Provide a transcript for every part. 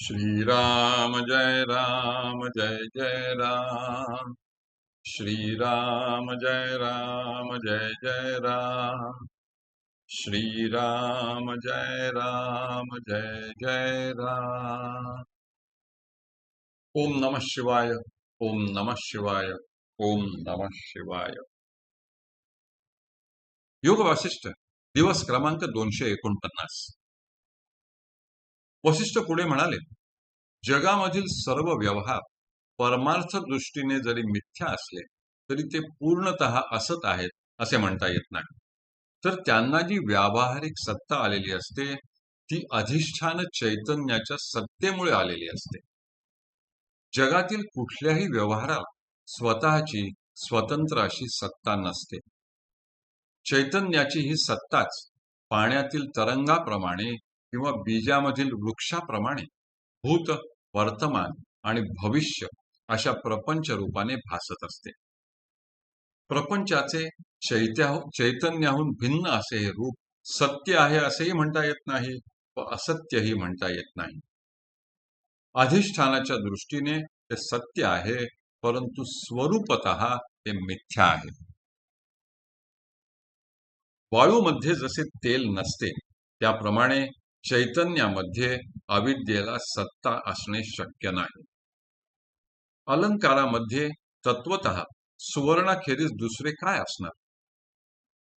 श्रीराम जय राम जय जय राम श्रीराम जय राम जय जय राम श्रीराम जय राम जय जय राम ओम नमः शिवाय ओम नमः शिवाय ओम नमः शिवाय योग वासिष्ठ दिवस क्रमांक दोनशे एकोणपन्नास वशिष्ठ पुढे म्हणाले जगामधील सर्व व्यवहार परमार्थ दृष्टीने जरी मिथ्या असले तरी ते पूर्णतः असत आहेत असे म्हणता येत नाही. तर त्यांना जी व्यावहारिक सत्ता आलेली असते ती अधिष्ठान चैतन्याच्या सत्तेमुळे आलेली असते. जगातील कुठल्याही व्यवहाराला स्वतःची स्वतंत्र अशी सत्ता नसते. चैतन्याची ही सत्ताच पाण्यातील तरंगाप्रमाणे किंवा बीजामधील वृक्षाप्रमाणे भूत वर्तमान आणि भविष्य अशा प्रपंच रूपाने भासत असते. प्रपंचाचे चैत्या चैतन्याहून भिन्न असे हे रूप सत्य आहे असेही म्हणता येत नाही व असत्यही म्हणता येत नाही. अधिष्ठानाच्या दृष्टीने ते सत्य आहे परंतु स्वरूपत ते मिथ्या आहे. वाळूमध्ये जसे तेल नसते त्याप्रमाणे चैतन्यामध्ये अविद्येला सत्ता असणे शक्य नाही. अलंकारामध्ये तत्वत सुवर्णाखेरीज दुसरे काय असणार?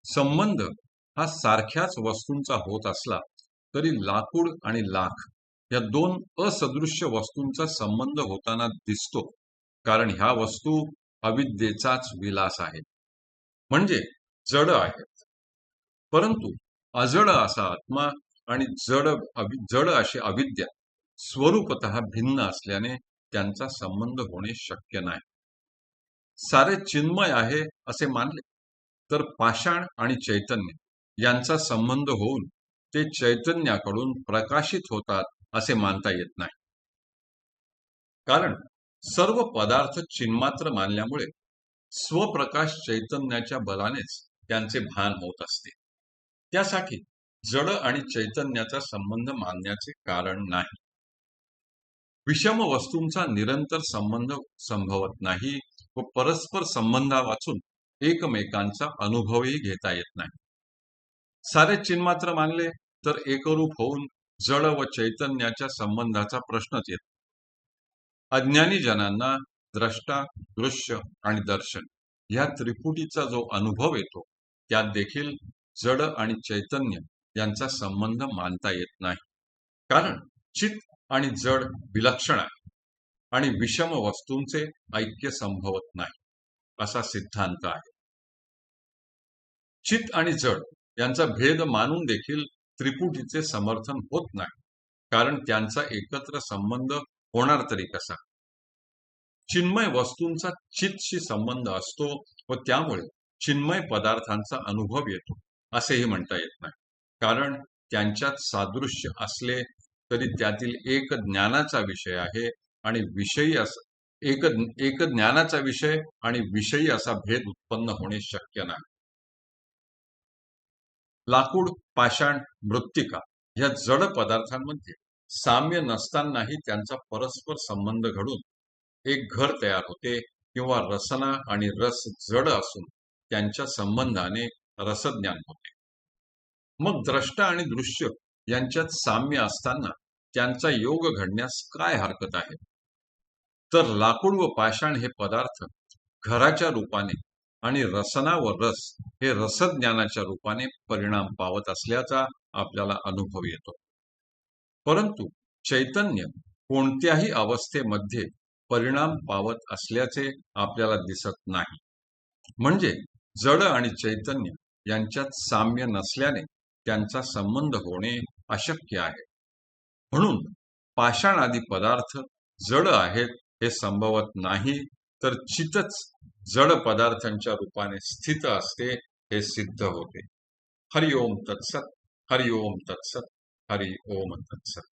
संबंध हा सारख्याच वस्तूंचा होत असला तरी लाकूड आणि लाख या दोन असदृश्य वस्तूंचा संबंध होताना दिसतो कारण ह्या वस्तू अविद्येचाच विलास आहे म्हणजे जड आहेत. परंतु अजड असा आत्मा आणि जड जड अशी अविद्या स्वरूपत भिन्न असल्याने त्यांचा संबंध होणे शक्य नाही. सारे चिन्मय आहे असे मानले तर पाषाण आणि चैतन्य यांचा संबंध होऊन ते चैतन्याकडून प्रकाशित होतात असे मानता येत नाही. कारण सर्व पदार्थ चिन्मात्र मानल्यामुळे स्वप्रकाश चैतन्याच्या बलानेच त्यांचे भान होत असते. त्यासाठी जड आणि चैतन्याचा संबंध मानण्याचे कारण नाही. विषम वस्तूंचा निरंतर संबंध संभवत नाही व परस्पर संबंधा वाचून एकमेकांचा अनुभवही घेता येत नाही. सारे चिन्मात्र मानले तर एकरूप होऊन जड व चैतन्याच्या संबंधाचा प्रश्नच येत. अज्ञानी जनांना द्रष्टा दृश्य आणि दर्शन ह्या त्रिपुटीचा जो अनुभव येतो त्यात देखील जड आणि चैतन्य यांचा संबंध मानता येत नाही. कारण चित आणि जड विलक्षण आहे आणि विषम वस्तूंचे ऐक्य संभवत नाही असा सिद्धांत आहे. चित आणि जड यांचा भेद मानून देखील त्रिपुटीचे समर्थन होत नाही कारण त्यांचा एकत्र संबंध होणार तरी कसा? चिन्मय वस्तूंचा चितशी संबंध असतो व त्यामुळे चिन्मय पदार्थांचा अनुभव येतो असेही म्हणता येत. नाही कारण त्यांच्यात सादृश्य असले तरी त्यातील एक ज्ञानाचा विषय आहे आणि विषयी अस एक एक ज्ञानाचा विषय आणि विषयी असा भेद उत्पन्न होणे शक्य नाही. लाकूड पाषाण मृत्तिका या जड पदार्थांमध्ये साम्य नसतानाही त्यांचा परस्पर संबंध घडून एक घर तयार होते किंवा रसना आणि रस जड असून त्यांच्या संबंधाने रसज्ञान होते. मग द्रष्टा आणि दृश्य यांच्यात साम्य असताना त्यांचा योग घडण्यास काय हरकत आहे? तर लाकूड व पाषाण हे पदार्थ घराच्या रूपाने आणि रसना व रस हे रसज्ञानाच्या रूपाने परिणाम पावत असल्याचा आपल्याला अनुभव येतो. परंतु चैतन्य कोणत्याही अवस्थेमध्ये परिणाम पावत असल्याचे आपल्याला दिसत नाही. म्हणजे जड आणि चैतन्य यांच्यात साम्य नसल्याने त्यांचा संबंध होणे अशक्य आहे. म्हणून पाषाण आदी पदार्थ जड आहेत हे संभवत नाही तर चितच जड पदार्थांच्या रूपाने स्थित असते हे सिद्ध होते. हरिओम तत्सत हरिओम तत्सत हरि ओम तत्सत.